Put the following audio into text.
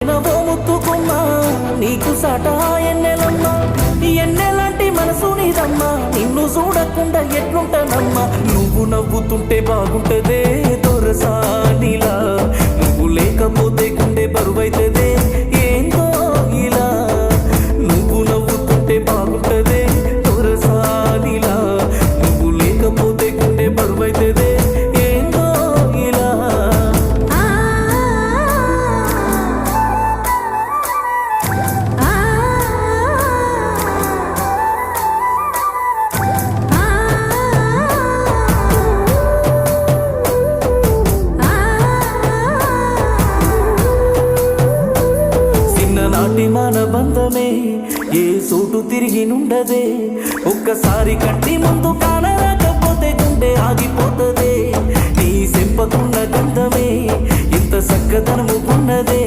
నవో ముత్తుకున్నా నీకు సటా ఎన్నెలమ్మా ఎన్నెలాంటి మనసు నీదమ్మా? నిన్ను చూడకుండా ఎట్లుంటానమ్మా? నువ్వు నవ్వుతుంటే బాగుంటదే దొరసానిలా. నువ్వు లేకపోతే నాటి మన బంధమే ఏ సూటు తిరిగి నుండదే. ఒక్కసారి కంటి ముందు కానరాకపోతే గుండె ఆగిపోతదే. నీ సెంపకున్న గంధమే ఇంత చక్కదనము ఉన్నదే.